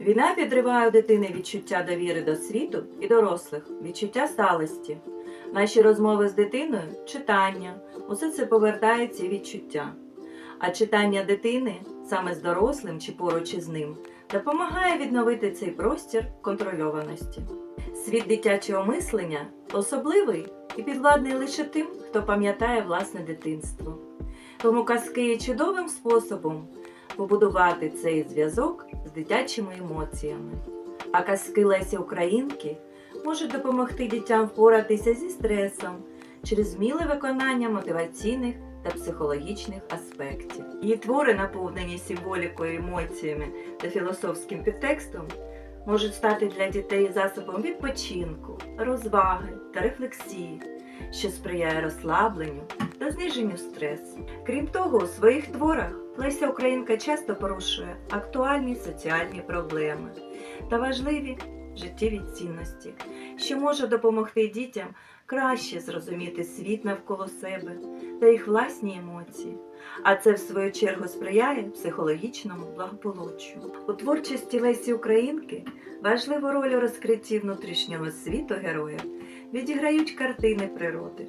Війна підриває у дитини відчуття довіри до світу і дорослих, відчуття сталості. Наші розмови з дитиною, читання, усе це повертає ці відчуття. А читання дитини саме з дорослим чи поруч із ним допомагає відновити цей простір контрольованості. Світ дитячого мислення особливий і підвладний лише тим, хто пам'ятає власне дитинство. Тому казки є чудовим способом побудувати цей зв'язок з дитячими емоціями. А казки Лесі Українки можуть допомогти дітям впоратися зі стресом через зміле виконання мотиваційних та психологічних аспектів. Її твори, наповнені символікою, емоціями та філософським підтекстом, можуть стати для дітей засобом відпочинку, розваги та рефлексії, що сприяє розслабленню та зниженню стресу. Крім того, у своїх творах Леся Українка часто порушує актуальні соціальні проблеми та важливі життєві цінності, що може допомогти дітям краще зрозуміти світ навколо себе та їх власні емоції. А це, в свою чергу, сприяє психологічному благополуччю. У творчості Лесі Українки важливу роль у розкритті внутрішнього світу героїв відіграють картини природи.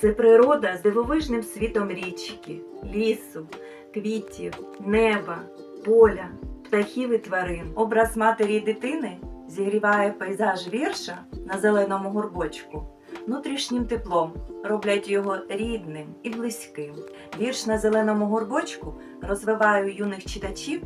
Це природа з дивовижним світом річки, лісу, квітів, неба, поля, птахів і тварин. Образ матері і дитини зігріває пейзаж вірша на зеленому горбочку. Внутрішнім теплом роблять його рідним і близьким. Вірш на зеленому горбочку розвиває у юних читачів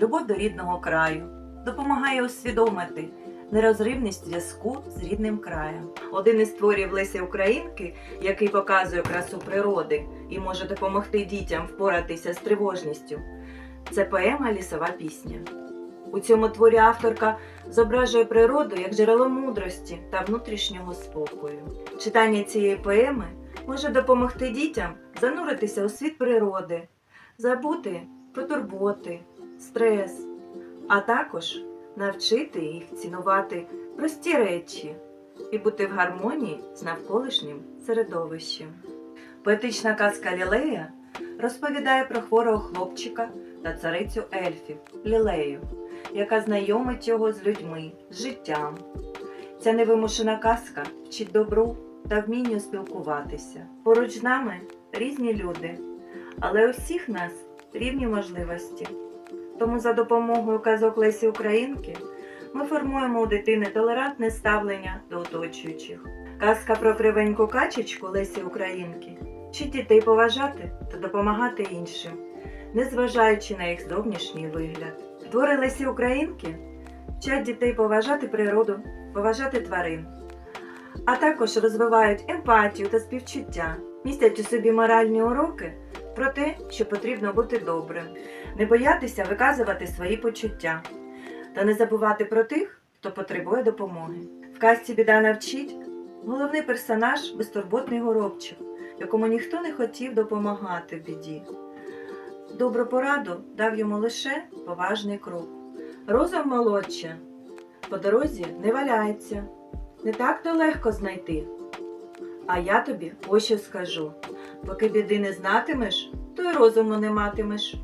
любов до рідного краю, допомагає усвідомити нерозривність зв'язку з рідним краєм. Один із творів Лесі Українки, який показує красу природи і може допомогти дітям впоратися з тривожністю, це поема Лісова пісня. У цьому творі авторка зображує природу як джерело мудрості та внутрішнього спокою. Читання цієї поеми може допомогти дітям зануритися у світ природи, забути про турботи, стрес, а також навчити їх цінувати прості речі і бути в гармонії з навколишнім середовищем. Поетична казка Лілея розповідає про хворого хлопчика та царицю ельфів Лілею, яка знайомить його з людьми, з життям. Ця невимушена казка вчить добру та вмінню спілкуватися. Поруч з нами різні люди, але у всіх нас рівні можливості. Тому за допомогою казок Лесі Українки ми формуємо у дитини толерантне ставлення до оточуючих. Казка про кривеньку качечку Лесі Українки вчить дітей поважати та допомагати іншим, незважаючи на їх зовнішній вигляд. Твори Лесі Українки вчать дітей поважати природу, поважати тварин, а також розвивають емпатію та співчуття, містять у собі моральні уроки про те, що потрібно бути добрим, не боятися виказувати свої почуття та не забувати про тих, хто потребує допомоги. В казці біда навчить головний персонаж безтурботний горобчик, якому ніхто не хотів допомагати в біді. Добру пораду дав йому лише поважний крок. Розум молодша, по дорозі не валяється, не так то легко знайти. А я тобі ось що скажу: поки біди не знатимеш, то й розуму не матимеш.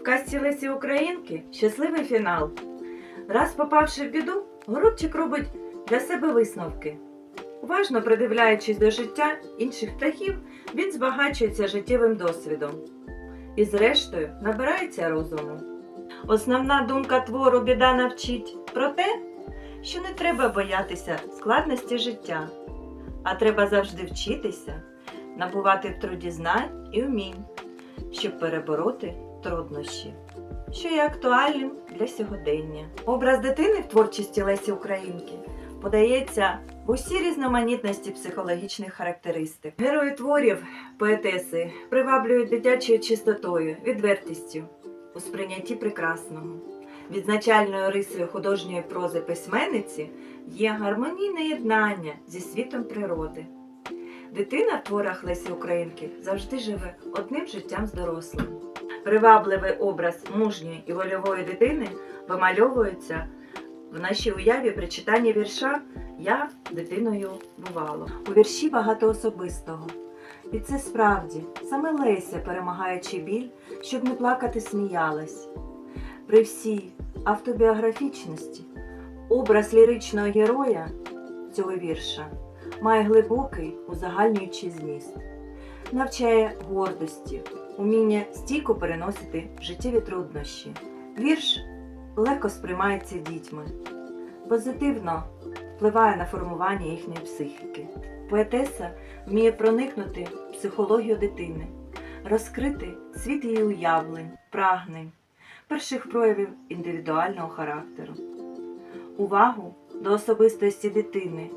В казці Лесі Українки щасливий фінал. Раз попавши в біду, горобчик робить для себе висновки. Уважно придивляючись до життя інших птахів, він збагачується життєвим досвідом і, зрештою, набирається розуму. Основна думка твору біда навчить про те, що не треба боятися складності життя, а треба завжди вчитися, набувати в труді знань і вмінь, щоб перебороти труднощі, що є актуальним для сьогодення. Образ дитини в творчості Лесі Українки подається в усій різноманітності психологічних характеристик. Герої творів, поетеси приваблюють дитячою чистотою, відвертістю у сприйнятті прекрасного. Відзначальною рисою художньої прози письменниці є гармонійне єднання зі світом природи. Дитина в творах Лесі Українки завжди живе одним життям з дорослим. Привабливий образ мужньої і вольової дитини вимальовується в нашій уяві при читанні вірша Я дитиною бувало. У вірші багато особистого. І це справді саме Леся, перемагаючи біль, щоб не плакати, сміялась. При всій автобіографічності образ ліричного героя цього вірша має глибокий узагальнюючий зміст, навчає гордості, уміння стійко переносити життєві труднощі. Вірш легко сприймається дітьми, позитивно впливає на формування їхньої психіки. Поетеса вміє проникнути в психологію дитини, розкрити світ її уявлень, прагнень, перших проявів індивідуального характеру, увагу до особистості дитини,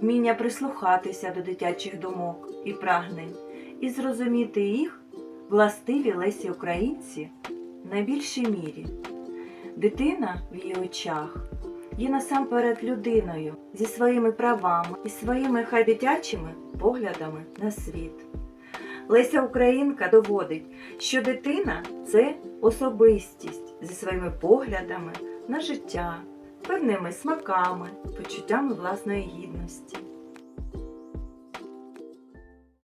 вміння прислухатися до дитячих думок і прагнень і зрозуміти їх властиві Лесі Українці в найбільшій мірі. Дитина в її очах є насамперед людиною зі своїми правами і своїми хай дитячими поглядами на світ. Леся Українка доводить, що дитина це особистість зі своїми поглядами на життя, певними смаками, почуттями власної гідності.